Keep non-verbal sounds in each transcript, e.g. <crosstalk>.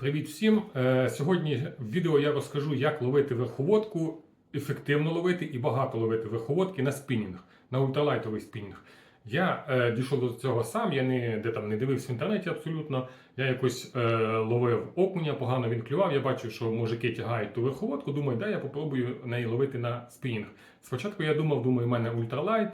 Привіт всім! Е, Сьогодні в відео я розкажу, як ловити верховодку, ефективно ловити і багато ловити верховодки на спінінг, на ультралайтовий спінінг. Я е, дійшов до цього сам, я не, де там, не дивився в інтернеті абсолютно. Я якось е, ловив окуня, погано він клював. Я бачив, що мужики тягають ту верховодку. Думаю, да, я попробую неї ловити на спінінг. Спочатку я думав, думаю, в мене ультралайт.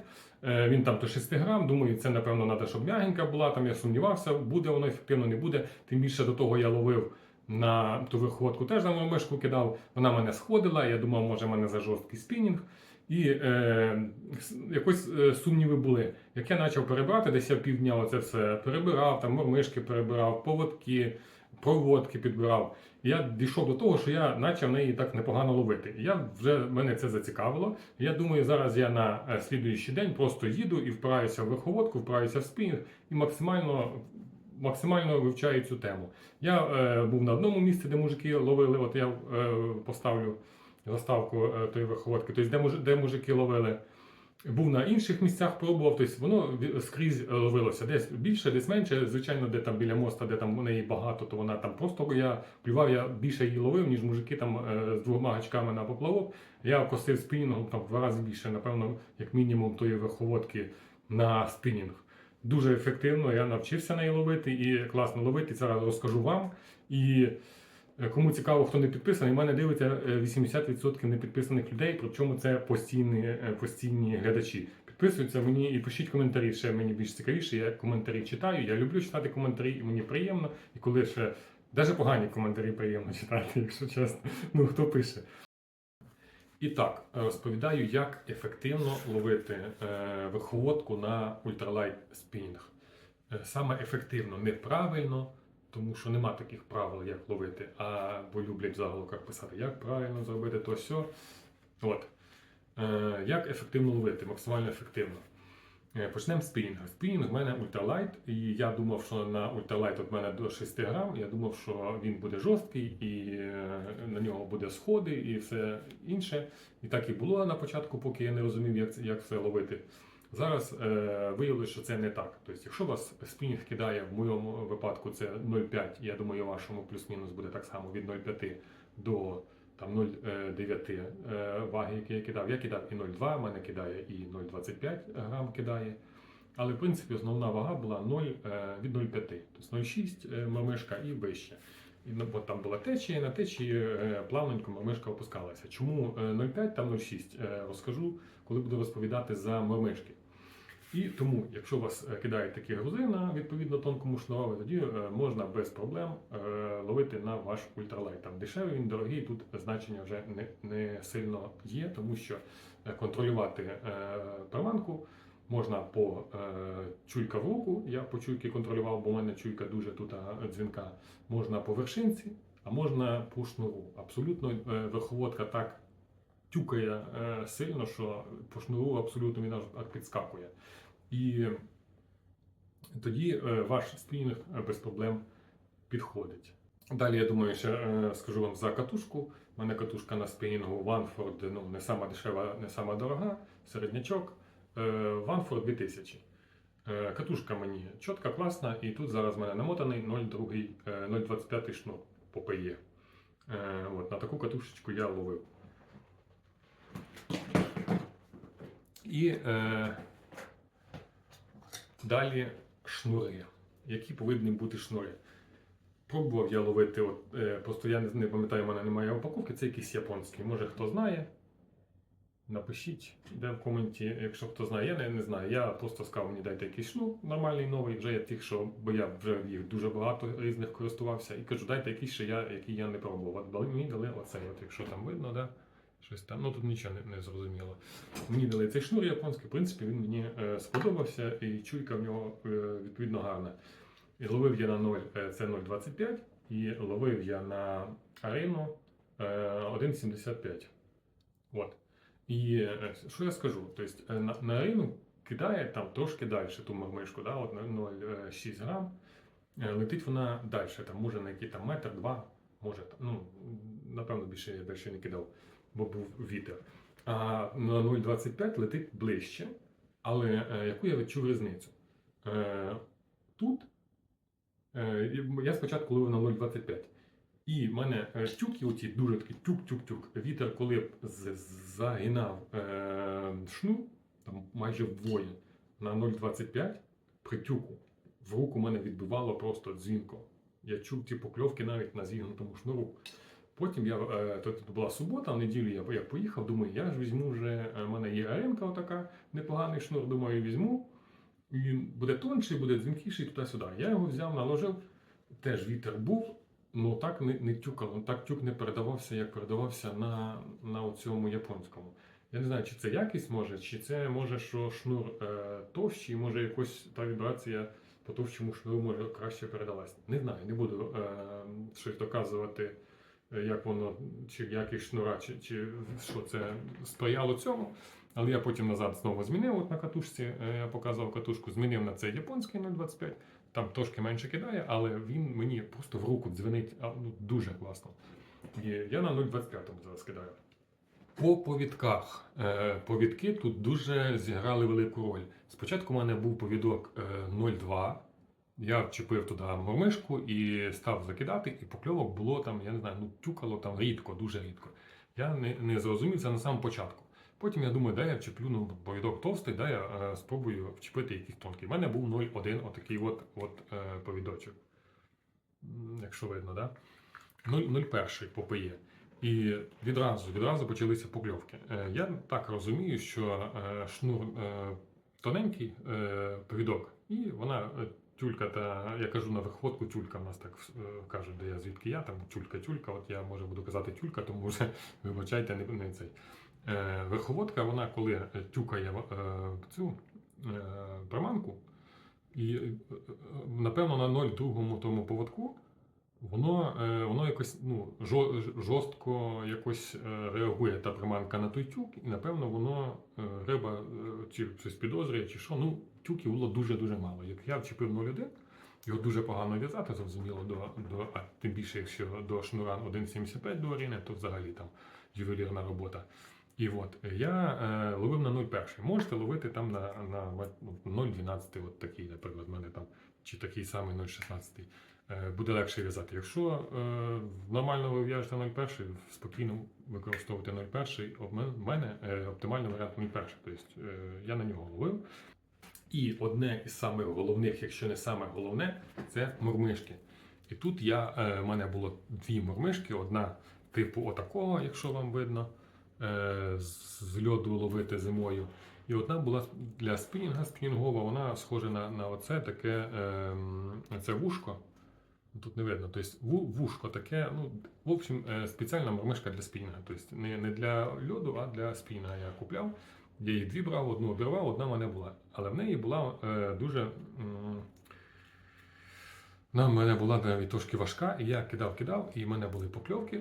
Е, Він там до 6 грам. Думаю, це напевно треба, щоб м'ягенька була. Там я сумнівався, буде воно ефективно, не буде. Тим більше до того я ловив на ту верховодку, теж на мишку кидав. Вона мене сходила. Я думав, може, в мене за жорсткий спінінг. І е, якось е, сумніви були. Як я почав перебирати, десь я півдня оце все перебирав, там мормишки перебирав, поводки, проводки підбирав. Я дійшов до того, що я почав неї так непогано ловити. Я вже мене це зацікавило. Я думаю, зараз я на е, слідуючий день просто їду і впираюся в верховодку, впираюся в спінінг і максимально. Максимально вивчаю цю тему. Я е, був на одному місці, де мужики ловили. От я е, поставлю заставку е, тої верховодки, тобто де, муж- де мужики ловили. Був на інших місцях, пробував, тобто воно скрізь ловилося. Десь більше, десь менше. Звичайно, де там біля моста, де там у неї багато, то вона там просто я плював, я більше її ловив, ніж мужики там е, з двома гачками на поплавок. Я косив спінінгом там в два рази більше, напевно, як мінімум тої верховодки на спінінг. Дуже ефективно, я навчився неї ловити і класно ловити. Зараз розкажу вам. І Е, Кому цікаво, хто не підписаний, у мене дивиться е, 80% непідписаних людей, причому це постійні, е, постійні глядачі. Підписуються мені і пишіть коментарі. Ще мені більш цікавіше. Я коментарі читаю. Я люблю читати коментарі, і мені приємно. І коли ще навіть погані коментарі приємно <laughs> читати, якщо чесно. Ну хто пише. І так, розповідаю, як ефективно ловити е, верховодку на ультралайт спінінг. Е, Саме ефективно, неправильно, тому що нема таких правил, як ловити, а бо люблять в заголовках писати, як правильно зробити то сьо. От. Е, як ефективно ловити, максимально ефективно. Е, Почнемо з спінінга. Спінінг в мене ультралайт, і я думав, що на ультралайт в мене до 6 грам. Я думав, що він буде жорсткий і е, на нього буде сходи і все інше. І так і було на початку, поки я не розумів, як, як це ловити. Зараз е, виявилося, що це не так. Тобто, якщо вас спінінг кидає, в моєму випадку це 0,5, я думаю, вашому плюс-мінус буде так само від 0,5 до там 0,9 е, ваги, які я кидав. Я кидав і 0,2, мене кидає і 0,25 грам кидає. Але в принципі основна вага була 0, е, від 0,5, тобто 0,6 е, мамишка і вище. І, ну, бо там була течія, і на течії е, плавненько мамишка опускалася. Чому е, 0,5 там 0,6 е, розкажу, коли буду розповідати за мамишки. І тому, якщо вас е, кидають такі грузи на відповідно тонкому шнурові, тоді е, можна без проблем е, ловити на ваш ультралайт. Там дешевий, він дорогий, тут значення вже не, не сильно є, тому що контролювати приманку можна по чуйка в руку. Я по чуйки контролював, бо в мене чуйка дуже тут дзвінка. Можна по вершинці, а можна по шнуру. Абсолютно верховодка так тюкає е, сильно, що по шнуру абсолютно він аж підскакує. І тоді е, ваш спінінг е, без проблем підходить. Далі, я думаю, ще скажу вам за катушку. У мене катушка на спінінгу Ванфорд, ну не сама дешева, не сама дорога, середнячок. Ванфорд 2000. Е, Катушка мені чітка, класна, і тут зараз в мене намотаний 0,2, е, 0,25 шнур по ПЕ. Е, От, на таку катушечку я ловив. І е, далі шнури. Які повинні бути шнури? Пробував я ловити, от, е, просто я не, не пам'ятаю, в мене немає упаковки, це якийсь японський. Може хто знає. Напишіть, де в коменті, якщо хто знає, я не, не знаю. Я просто сказав, мені дайте якийсь шнур нормальний новий, вже я тих, що, бо я вже їх дуже багато різних користувався. І кажу, дайте якийсь, що я, який я не пробував. От мені дали оцей, от, якщо там видно, да? Щось там, ну тут нічого не, не зрозуміло. Мені дали цей шнур японський, в принципі, він мені е, сподобався, і чуйка в нього е, відповідно гарна. І ловив я на 0, е, це 0,25, і ловив я на арену е, 1,75. От. І е, що я скажу? Тобто, е, на, на арену кидає там трошки далі ту мармишку, да, 0,6 грам. Е, Летить вона далі, там може на який там метр, два, може, ну, напевно, більше я далі не кидав, бо був вітер. А на 0,25 летить ближче. Але е, яку я відчув різницю? Е, тут е, я спочатку ловив на 0,25. І в мене тюки, оці дуже такі тюк-тюк-тюк. Вітер, коли б загинав шнур, там майже вдвоє на 0,25 при тюку, в руку мене відбивало просто дзвінко. Я чув ті покльовки навіть на зігнутому шнуру. Потім я е, то була субота, в неділю я, я поїхав, думаю, я ж візьму вже. е, в мене є аренка, отака, непоганий шнур, думаю, візьму. Він буде тонший, буде дзвінкіший туди-сюди. Я його взяв, наложив, теж вітер був, ну так не, не тюкало, так тюк не передавався, як передавався на, на цьому японському. Я не знаю, чи це якість може, чи це може, що шнур е, товщий, може якось та вібрація по товщому шнуру може краще передалась. Не знаю, не буду е, щось доказувати, як воно, чи якість шнура, чи, чи що це сприяло цьому. Але я потім назад знову змінив от на катушці. е, Я показував катушку, змінив на цей японський 0,25. Там трошки менше кидає, але він мені просто в руку дзвенить ну, дуже класно. І я на 0,25 зараз кидаю. По повідках. Е, Повідки тут дуже зіграли велику роль. Спочатку у мене був повідок е, 0,2. Я вчепив туди мормишку і став закидати, і покльовок було там, я не знаю, ну тюкало там рідко, дуже рідко. Я не, не зрозумів це на самому початку. Потім я думаю, дай я вчеплю ну, повідок товстий, дай я е, спробую вчепити якийсь тонкий. У мене був 0,1 отакий от, от е, повідочок. Якщо видно, да? 0,01 попиє. І відразу, відразу почалися покльовки. Е, я так розумію, що е, шнур е, тоненький е, повідок, і вона е, тюлька, та я кажу на виходку тюлька, в нас так е, кажуть, де я звідки я, там тюлька-тюлька, от я може буду казати тюлька, тому вже <laughs> вибачайте, не, не цей. Е, верховодка, вона коли е, тюкає е, цю е, приманку, і е, е, напевно на 0,2 тому поводку воно, е, воно якось ну, жорстко якось е, реагує та приманка на той тюк, і напевно воно риба е, чи щось підозрює, чи що. Ну, тюків було дуже-дуже мало. Як я вчепив 0,1, його дуже погано в'язати, зрозуміло, до, до, а тим більше, якщо до шнура 1,75 до аріни, то взагалі там ювелірна робота. І от е, я е, ловив на 0,1. Можете ловити там на, на ну, 0,12, от такий, наприклад, в мене там, чи такий самий 0,16. Е, буде легше в'язати. Якщо е, нормально ви в'яжете 0,1, спокійно використовуйте 0,1, в мене е, оптимальний варіант 0,1. Тобто е, я на нього ловив. І одне із самих головних, якщо не саме головне, це мормишки. І тут я, е, в мене було дві мормишки, одна типу отакого, якщо вам видно, е, з льоду ловити зимою. І одна була для спінінга спінінгова, вона схожа на, на оце таке ем, це вушко. Тут не видно. Тобто ву- вушко таке, ну, в общем, е, спеціальна мормишка для спінінга. Тобто не, не для льоду, а для спінінга я купляв. Я їх дві брав, одну обірвав, одна в мене була. Але в неї була е, дуже. Вона в мене була навіть трошки важка, і я кидав-кидав, і в мене були покльовки,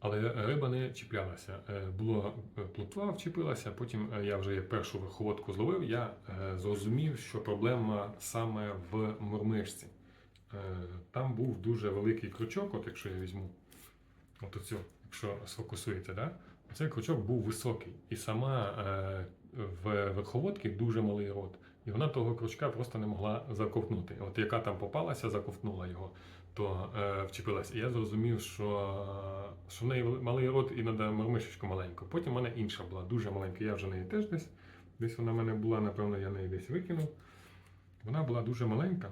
але риба не чіплялася. Е, Було е, плотва вчепилася, потім е, я вже першу верховодку зловив, я зрозумів, що проблема саме в мормишці. Е, Там був дуже великий крючок, от якщо я візьму, от оцю, якщо сфокусуєте, да? Цей крючок був високий. І сама е, в верховодці дуже малий рот. І вона того крючка просто не могла заковтнути. От яка там попалася, заковтнула його, то е, вчепилася. І я зрозумів, що, що в неї малий рот і треба мормишечку маленьку. Потім в мене інша була, дуже маленька. Я вже неї теж десь. Десь вона в мене була, напевно, я неї десь викинув. Вона була дуже маленька.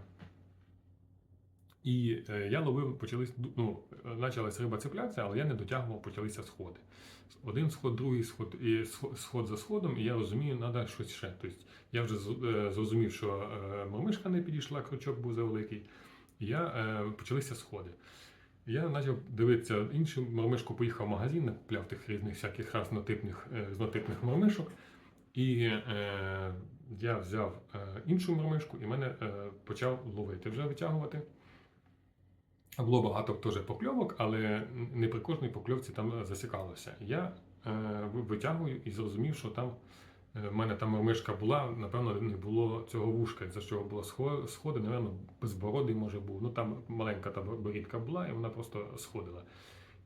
І е, я ловив, почались, ну, почалась риба цеплятися, але я не дотягував, почалися сходи. Один сход, другий сход, і сход, за сходом, і я розумію, треба щось ще. Тобто я вже е, зрозумів, що е, мормишка не підійшла, крючок був завеликий. І я, почалися сходи. Я почав дивитися іншу мормишку, поїхав в магазин, накупляв тих різних всяких разнотипних, е, знотипних мормишок. І е, я взяв іншу мормишку і мене почав ловити, вже витягувати. Було багато теж покльовок, але не при кожній покльовці там засікалося. Я е, витягую і зрозумів, що там е, в мене там мишка була, напевно, не було цього вушка, за чого було сходи, напевно, безбородий може був. Ну там маленька та борідка була, і вона просто сходила.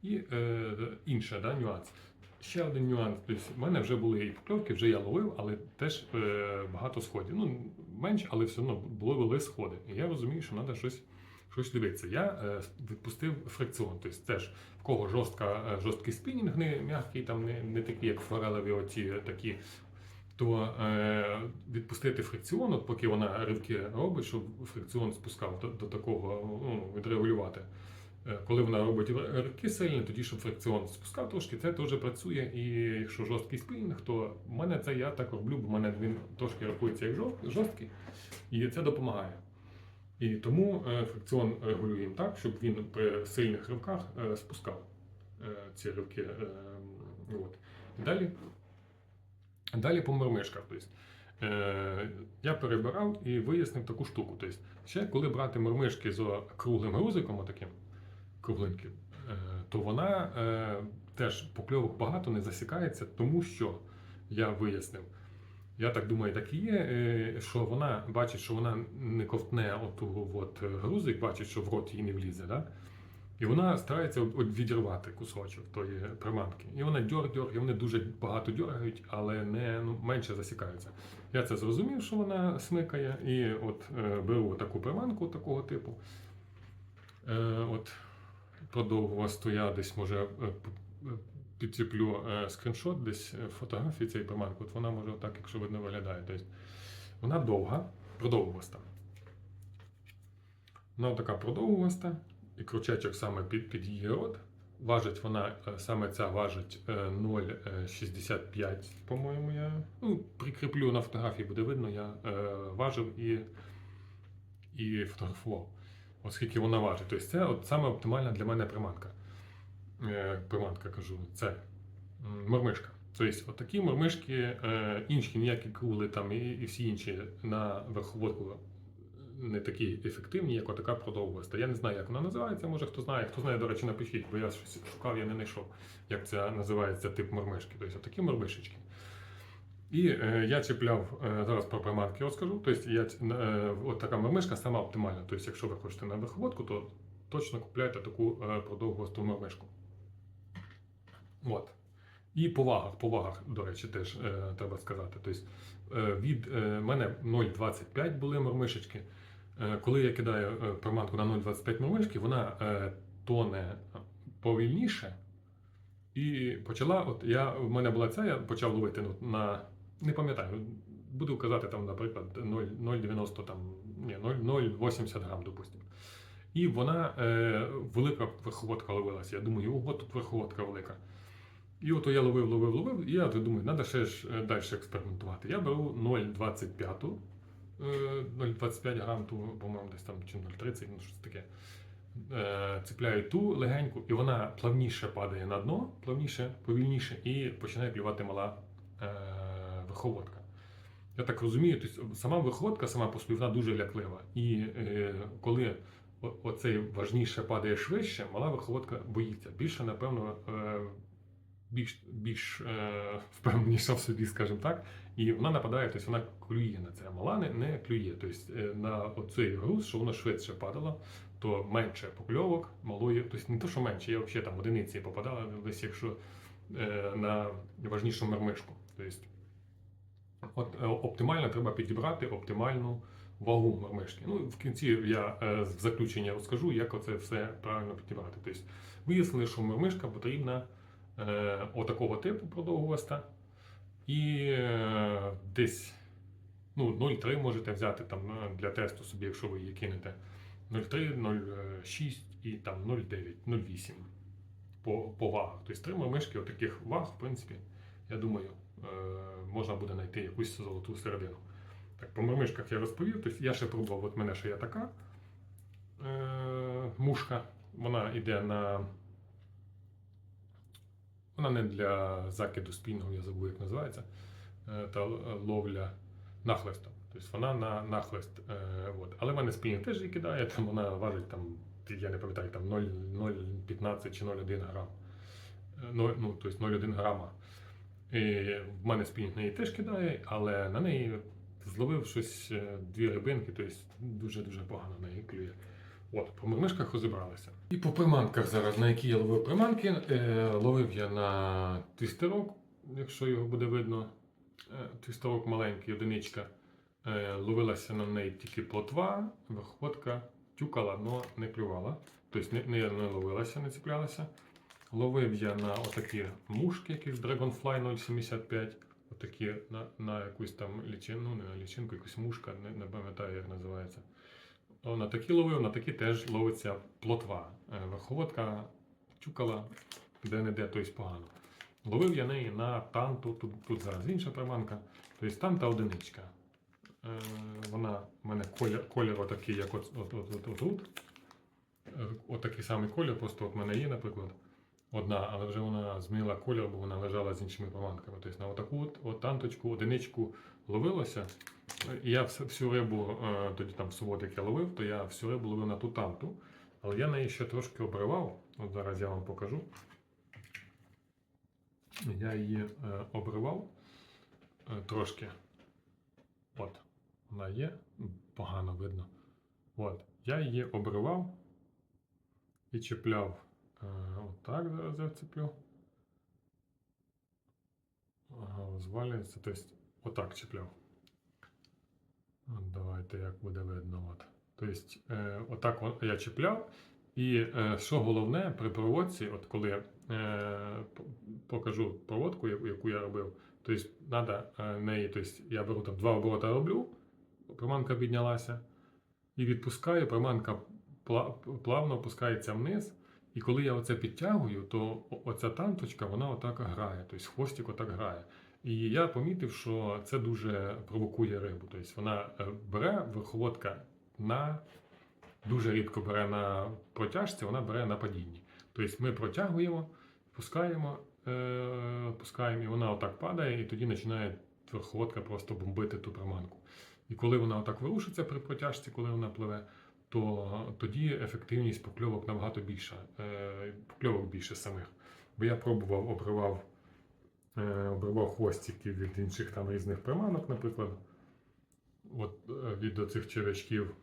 І е, інше, да, нюанс. Ще один нюанс. Тобто, в мене вже були і покльовки, вже я ловив, але теж е, багато сходів. Ну, менше, але все одно було вели сходи. І я розумію, що треба щось, Щось дивиться, я е, відпустив фрикціон. Тобто теж в кого жорстка, е, жорсткий спінінг, не м'який, там не, не такий, як форелеві оці такі, то е, відпустити фрикціон, от поки вона ривки робить, щоб фрикціон спускав до, до такого, ну, відрегулювати. Е, Коли вона робить ривки сильні, тоді щоб фрикціон спускав трошки, це теж працює. І якщо жорсткий спінінг, то в мене це я так роблю, бо в мене він трошки рахується як жорсткий, і це допомагає. І тому е, фрикціон регулюємо так, щоб він при сильних ривках е, спускав е, ці ривки. е, От. Далі, далі по мормишках. Тобто, е, я перебирав і вияснив таку штуку. Тобто, ще коли брати мормишки з круглим грузиком, отаким, кругленьким, е, то вона е, теж покльовок багато не засікається, тому що я вияснив. Я так думаю, так і є, е, що вона бачить, що вона не ковтне оту от грузик, бачить, що в рот їй не влізе. Да? І вона старається відірвати кусочок тої приманки. І вона дьор-дьор, і вони дуже багато дьоргають, але не ну, менше засікаються. Я це зрозумів, що вона смикає, і от е, беру таку приманку такого типу. Е, от продовго я десь може е, е, підчеплю е, скріншот, десь е, фотографії цієї приманки. От вона може отак, якщо видно, виглядає. Тобто вона довга, продовгуваста. Вона така продовгуваста, і крючечок саме під, під її рот. Важить вона, е, саме ця важить е, 0,65, по-моєму, я. Ну, прикріплю на фотографії, буде видно, я е, важив і, і фотографував. Оскільки вона важить. Тобто це от саме оптимальна для мене приманка. Е, приманка кажу, це мормишка. Тобто, отакі мормишки, е, інші ніякі крули там і, всі інші на верховодку не такі ефективні, як отака продовгуваста. Я не знаю, як вона називається. Може хто знає. Хто знає, до речі, напишіть, бо я щось шукав, я не знайшов, як це називається тип мормишки. Тобто такі мормишечки. І е, я чіпляв е, зараз про приманки розкажу. Тобто я е, от така мормишка сама оптимальна. Тобто, якщо ви хочете на верховодку, то точно купляйте таку е, продовгувасту мормишку. От. І по вагах, по вагах, до речі, теж е, треба сказати. Тобто, е, від е, мене 0,25 були мормишечки. Е, коли я кидаю е, приманку на 0,25 мормишки, вона е, тоне повільніше. І почала, от я, в мене була ця, я почав ловити ну, на, не пам'ятаю, буду казати там, наприклад, 0,90 там, ні, 0,80 грам, допустимо. І вона е, велика верховодка ловилася. Я думаю, ого, тут верховодка велика. І от я ловив, ловив, ловив, і я думаю, треба ще ж е, далі експериментувати. Я беру 0,25, е, 0,25 грам, ту, по-моєму, десь там чи 0,30, ну щось таке. Е, Цепляю ту легеньку, і вона плавніше падає на дно, плавніше, повільніше, і починає клювати мала е, верховодка. Я так розумію, тобто сама верховодка сама по собі вона дуже ляклива. І е, коли оцей важніше падає швидше, мала верховодка боїться. Більше, напевно, е, більш, більш е, впевненіша в собі, скажімо так. І вона нападає, тобто вона клює на це. Мала не, не клює. Тобто е, на оцей груз, що воно швидше падало, то менше покльовок малої, тобто не то, що менше, я взагалі там одиниці попадала, десь якщо е, на важнішу мермишку. Тобто, от е, оптимально треба підібрати оптимальну вагу мармишки. Ну, в кінці я е, в заключення розкажу, як оце все правильно підібрати. Тобто, вияснили, що мармишка потрібна отакого типу продовгуваста. І е, десь ну, 0,3 можете взяти там е, для тесту собі, якщо ви її кинете. 0,3, 0,6 і там 0,9, 0,8 по, по вагах. Тобто три мишки отаких ваг, в принципі, я думаю, е, можна буде знайти якусь золоту середину. Так, по мормишках я розповів. Тобто я ще пробував, от мене ще є така е, мушка. Вона йде на. Вона не для закиду спінного, я забув, як називається. Е, та ловля нахлестом. Тобто вона на нахлест. Е, от. Але в мене спінінг теж її кидає, там вона важить там, я не пам'ятаю, там 0,015 чи 0,1 грам. Е, ну, тобто 0,1 грама. І в мене спінінг неї теж кидає, але на неї зловив щось е, дві рибинки, тобто дуже-дуже погано на неї клює. От, по мормишках розібралися. І по приманках зараз, на які я ловив приманки, е, ловив я на твістерок, якщо його буде видно. Е, твістерок маленький, одиничка. Е, ловилася на неї тільки плотва, верховодка тюкала, але не клювала. Тобто не, не, не ловилася, не цеплялася. Ловив я на отакі мушки, якісь Dragonfly 075. Отакі на, на якусь там лічину, ну не на лічинку, якусь мушка, не, не пам'ятаю, як називається. О, на такі ловив, на такі теж ловиться плотва. Е, Верховодка тюкала де-не-де, тобто погано. Ловив я неї на танту, тут, тут зараз інша приманка. Тобто танта одиничка. Е, вона в мене колір, колір отакий, як от, от, от, от, от, тут. Е, Отакий самий колір, просто от мене є, наприклад, одна, але вже вона змінила колір, бо вона лежала з іншими приманками. Тобто на отаку от, от танточку, одиничку ловилося. Я всю рибу, е, тоді там в суботу, як я ловив, то я всю рибу ловив на ту танту. Але я неї ще трошки обривав. От зараз я вам покажу. Я її е, обривав е, трошки. От, вона є, погано видно. От, я її обривав і чіпляв. Отак зараз я вцеплю. Звалюється, тобто отак чіпляв. Давайте як буде видно. От. Тобто, е, отак я чіпляв. І е, що головне при проводці, от коли е, покажу проводку, яку, я робив, тобто треба неї, тобто я беру там два обороти роблю, приманка піднялася, і відпускаю, приманка плавно опускається вниз. І коли я оце підтягую, то оця танточка, вона отак грає, тобто хвостик отак грає. І я помітив, що це дуже провокує рибу. Тобто вона е, бере верховодка на дуже рідко бере на протяжці, вона бере на падінні. Тобто ми протягуємо, пускаємо, е, пускаємо, і вона отак падає, і тоді починає верховодка просто бомбити ту приманку. І коли вона отак вирушиться при протяжці, коли вона пливе, то тоді ефективність покльовок набагато більша. Е, покльовок більше самих. Бо я пробував, обривав, обривав хвостики від інших там різних приманок, наприклад, от, е, від оцих червячків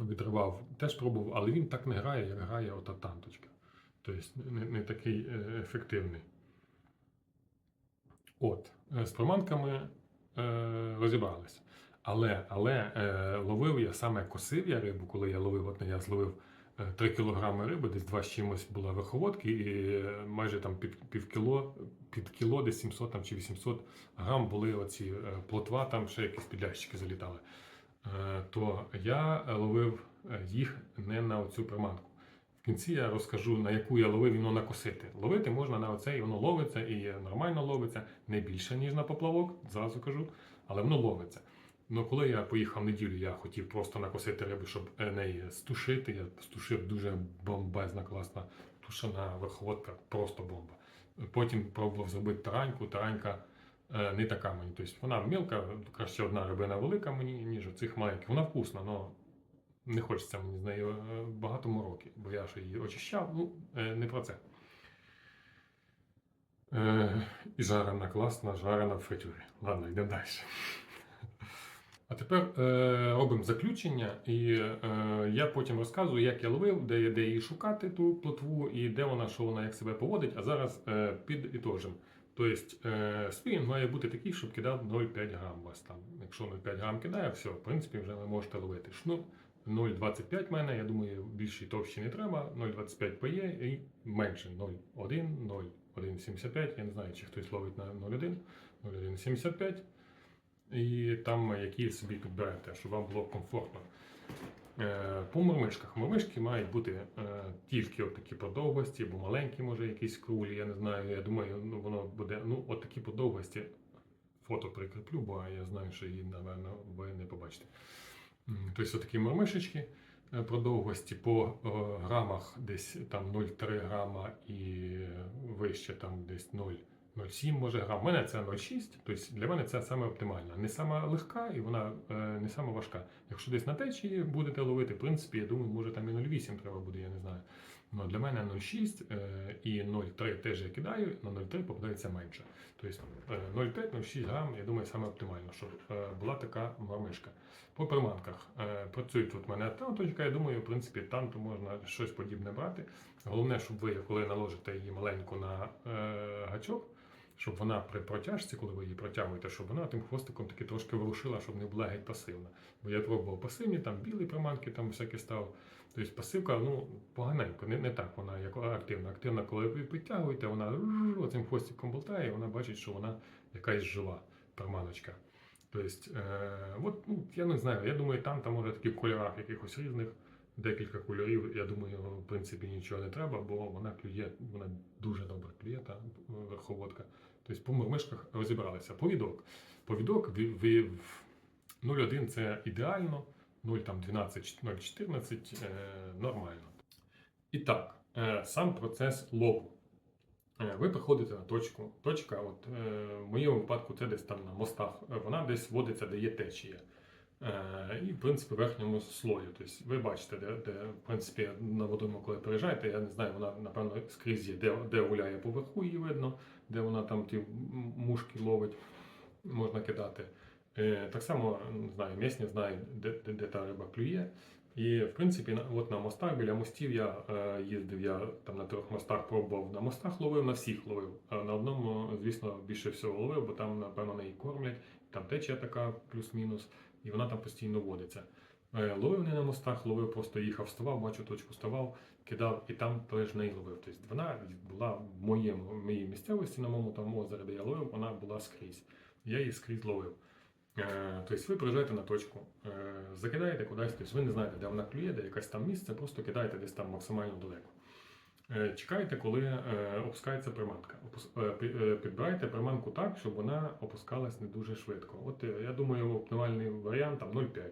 відривав, теж пробував, але він так не грає, як грає ота танточка. Тобто не, не такий е, ефективний. От, е, з приманками е, розібралися. Але, але е, ловив я саме косив я рибу, коли я ловив, от я зловив е, 3 кг риби, десь 2 з чимось була верховодки, і е, майже там під, пів кіло, під кіло, десь 700 там, чи 800 грам були оці е, плотва, там ще якісь підлящики залітали. Е, то я ловив е, їх не на оцю приманку. В кінці я розкажу, на яку я ловив іменно накосити. Ловити можна на оце, і воно ловиться, і нормально ловиться, не більше, ніж на поплавок, зразу кажу, але воно ловиться. Ну, коли я поїхав неділю, я хотів просто накосити рибу, щоб е, неї стушити. Я стушив дуже бомбезна, класна тушена верховодка, просто бомба. Потім пробував зробити тараньку. Таранька е, не така мені. Тобто вона мілка, краще одна рибина велика мені, ніж оцих маленьких. Вона вкусна, але не хочеться мені з нею е, багато мороки, бо я ж її очищав. Ну, е, не про це. Е, і жарена класна, жарена в фритюрі. Ладно, йдемо далі. А тепер е, робимо заключення, і е, я потім розказую, як я ловив, де, де її шукати, ту плотву, і де вона, що вона як себе поводить. А зараз е, підітожимо. Тобто е, спінінг має бути такий, щоб кидав 0,5 грам вас там. Якщо 0,5 грам кидає, все, в принципі, вже ви можете ловити. Шнур 0,25 в мене, я думаю, більші товщі не треба. 0,25 пає і менше 0,1, 0,175. Я не знаю, чи хтось ловить на 0,1, 0,175. І там які собі підберете, щоб вам було комфортно. Е, По мурмишках. Мурмишки мають бути е, тільки от такі подовгості, або маленькі, може, якісь крулі, я не знаю. Я думаю, ну, воно буде. Ну, от такі подовгості. Фото прикріплю, бо я знаю, що її, напевно, ви не побачите. Тобто, такі мурмишечки е, продовгості по е, грамах десь там 0,3 грама і вище там десь 0. 0,7 може грам. У мене це 0,6, тобто для мене це саме оптимально. Не сама легка і вона е, не сама важка. Якщо десь на течії будете ловити, в принципі, я думаю, може там і 0,8 треба буде, я не знаю. Ну, для мене 0,6 е, і 0,3 теж я кидаю, на 0,3 попадається менше. Тобто е, 0,5-0,6 грам, я думаю, саме оптимально, щоб е, була така мармишка. По приманках е, працює тут в мене танточка, я думаю, в принципі, танту можна щось подібне брати. Головне, щоб ви, коли наложите її маленьку на е, гачок, щоб вона при протяжці, коли ви її протягуєте, щоб вона тим хвостиком таки трошки ворушила, щоб не була геть пасивна. Бо я пробував пасивні, там білі приманки, там всякі став. Тобто пасивка, ну, поганенько, не, не так вона, як активна. Активна, коли ви підтягуєте, вона цим хвостиком болтає, і вона бачить, що вона якась жива приманочка. Тобто, е, от, ну, я не знаю, я думаю, там, там може такі в кольорах якихось різних, декілька кольорів. Я думаю, в принципі нічого не треба, бо вона клює, вона дуже добре клює, та верховодка. Тобто по мурмишках розібралися. Повідок. Повідок ви, 0,1 це ідеально, 0,12, 0,14 е, нормально. І так, е, сам процес лову. Е, Ви приходите на точку. Точка, от, в моєму випадку, це десь там на мостах. Вона десь водиться, де є течія. Е, І, в принципі, верхньому слої. Тобто ви бачите, де, де в принципі, на водойму, коли приїжджаєте, я не знаю, вона, напевно, скрізь є, де, де гуляє поверху, її видно, де вона там ті мушки ловить, можна кидати. Е, Так само, не знаю, місні знають, де, де, де та риба клює. І, в принципі, от на мостах, біля мостів я е, їздив, я там на трьох мостах пробував. На мостах ловив, на всіх ловив. А на одному, звісно, більше всього ловив, бо там, напевно, неї кормлять, там течія така плюс-мінус, і вона там постійно водиться. Е, ловив не на мостах, ловив, просто їхав, вставав, бачу точку, ставав, кидав, і там теж неї ловив. Тобто вона була в моєму, моїй місцевості, на моєму там озері, де я ловив, вона була скрізь. Я її скрізь ловив. Е, Тобто ви приїжджаєте на точку, е, закидаєте кудись, тобто ви не знаєте, де вона клює, де якесь там місце, просто кидаєте десь там максимально далеко. Е, Чекаєте, коли е, опускається приманка. Е, пі- Підбирайте приманку так, щоб вона опускалась не дуже швидко. От я думаю, оптимальний варіант там 0,5 е,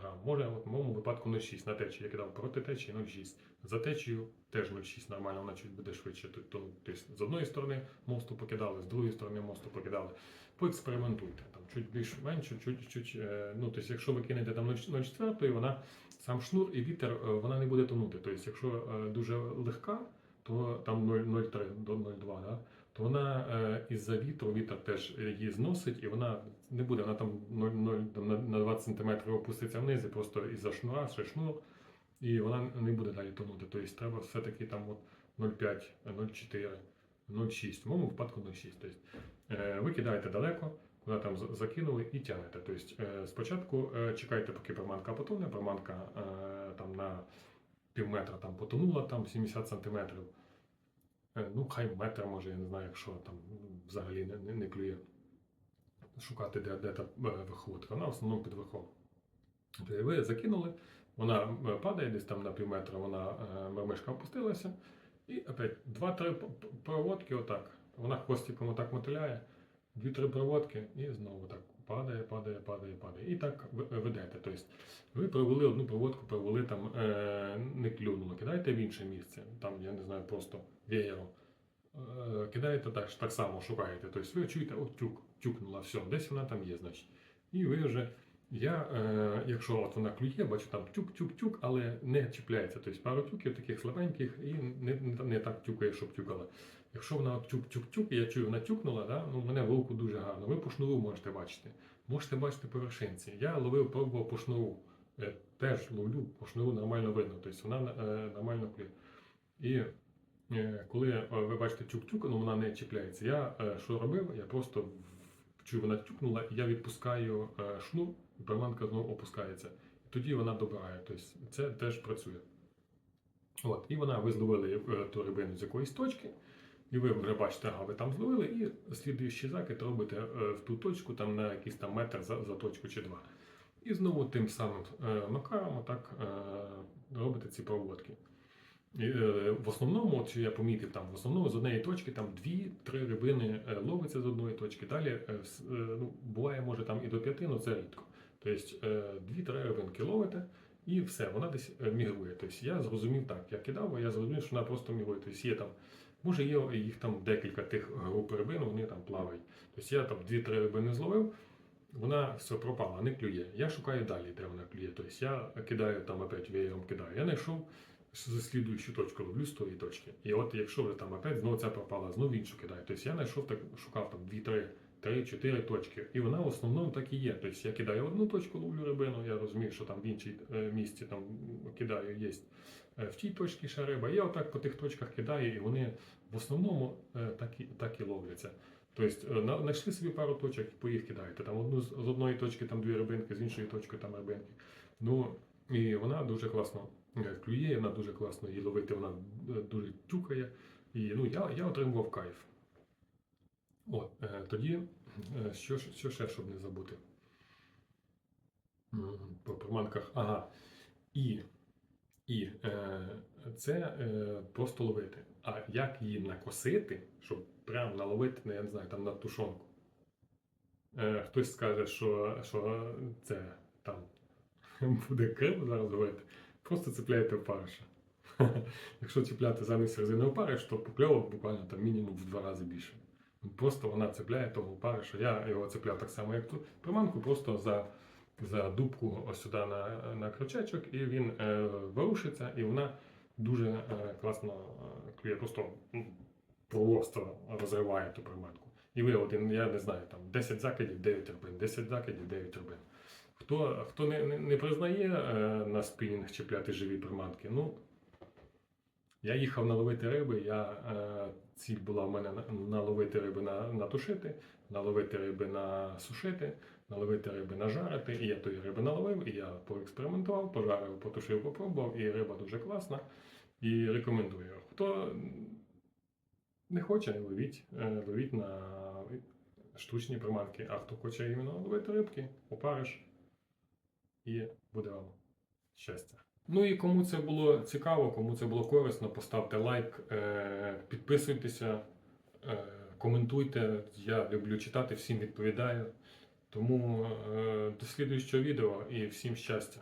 грам. Може, от в моєму випадку 0,6 на течії. Я кидав проти течії 0,6. За течією теж 0,6 нормально, вона чуть буде швидше. Тобто, з одної сторони мосту покидали, з другої сторони мосту покидали. Поекспериментуйте. Там чуть більш менше, чуть, чуть, ну, тобто, якщо ви кинете там 0,4, вона сам шнур і вітер, е, вона не буде тонути. Тобто, якщо е, дуже легка, то там 0,03 до 0,2, да? то вона е, із-за вітру, вітер теж її зносить, і вона не буде, вона там 0,0 на- на 20 см опуститься вниз, і просто із-за шнура, ще шнур, і вона не буде далі тонути. Тобто треба все-таки там от 0,5, 0,4, 0,6. В моєму випадку 0,6. Тобто, ви кидаєте далеко, куди там за- закинули і тягнете. Тобто, е, спочатку е, чекайте, поки приманка потоне, приманка е, там на пів метра там потонула, там 70 сантиметрів. Ну, хай метр, може, я не знаю, якщо там взагалі не, не, не клює. Шукати, де, де та виходка. Вона в основному під верхом. Тобто Ви закинули, вона падає десь там на пів метра, вона мермишка опустилася. І опять два-три проводки, отак. Вона хвостиком отак мотиляє, дві-три проводки, і знову так падає, падає, падає, падає. І так ведете. Тобто ви провели одну проводку, провели там, е, не клюнуло, кидаєте в інше місце, там, я не знаю, просто веєром. Е, кидаєте так, так само, шукаєте. Тобто ви чуєте, о, тюк, тюкнула, все, десь вона там є, значить. І ви вже, я, е, якщо от вона клює, бачу там тюк-тюк-тюк, але не чіпляється. Тобто пару тюків таких слабеньких і не, не, не так тюкає, щоб тюкала. Якщо вона тюк-тюк-тюк, і я чую, вона тюкнула, да? ну, мене в руку дуже гарно. Ви по шнуру можете бачити. Можете бачити по вершинці. Я ловив, пробував по шнуру. Я теж ловлю по шнуру нормально видно. Тобто вона е, нормально клює. І е, коли е, ви бачите тюк-тюк, ну вона не чіпляється. Я е, що робив? Я просто чую, вона тюкнула, і я відпускаю е, шнур, і приманка знову опускається. І тоді вона добирає. Тобто це теж працює. От, і вона ви зловили е, ту рибину з якоїсь точки, і ви вже бачите, ага, ви там зловили, і слідуючий закид робите е, в ту точку, там на якийсь там метр за, за точку чи два. І знову тим самим е, макаром отак е, робите ці проводки. І, в основному, от що я помітив, там в основному з однієї точки там дві-три рибини ловиться з одної точки. Далі ну, буває, може там і до п'яти, але це рідко. Тобто е, дві-три рибинки ловите, і все, вона десь мігрує. Тобто я зрозумів так, я кидав, а я зрозумів, що вона просто мігрує. Тобто є там, може, є їх там декілька тих груп рибин, вони там плавають. Тобто я там дві-три рибини зловив, вона все пропала, не клює. Я шукаю далі, де вона клює. Тобто я кидаю там опять веєром кидаю. Я знайшов слідуючу точку, ловлю з тої точки. І от якщо вже там опять знову ця пропала, знову іншу кидаю. Тобто я знайшов так, шукав там 2-3, 3-4 точки. І вона в основному так і є. Тобто я кидаю одну точку, ловлю рибину, я розумію, що там в іншій е, місці там кидаю, є е, в тій точці ще риба. Я отак по тих точках кидаю, і вони в основному е, так і, так і ловляться. Тобто е, знайшли собі пару точок по їх кидаєте. Там одну з одної точки там дві рибинки, з іншої точки там рибинки. Ну і вона дуже класно е, клює, вона дуже класно її ловити, вона дуже тюкає. І ну, я, я отримував кайф. От, тоді, що, що ще, щоб не забути? По приманках. Ага. І, і це просто ловити. А як її накосити, щоб прям наловити, ну, я не знаю, там на тушонку. Е, хтось скаже, що, що це там <laughs> буде крив зараз говорити. Просто цепляєте опариша. <laughs> Якщо чіпляти замість резини опариш, то покльовок буквально там мінімум в два рази більше. Просто вона цепляє того опариша. Я його цепляв так само, як ту приманку, просто за, за дубку ось сюди на, на крючечок, і він е, ворушиться, і вона дуже е, класно е, просто ну, просто розриває ту приманку. І ви один, я не знаю, там 10 закидів, 9 рибин, 10 закидів, 9 рибин. Хто, хто не, не, не признає е, на спінінг чіпляти живі приманки, ну я їхав наловити риби. Я, е, ціль була в мене наловити риби на, натушити, наловити риби насушити, наловити риби нажарити. І я тої риби наловив, і я поекспериментував, пожарив, потушив, попробував, і риба дуже класна. І рекомендую. Хто не хоче, ловіть, е, ловіть на штучні приманки, а хто хоче іменно ловити рибки, опариш, і буде вам щастя. Ну і кому це було цікаво, кому це було корисно, поставте лайк, е, підписуйтеся, е, коментуйте. Я люблю читати, всім відповідаю. Тому е, до відео і всім щастя!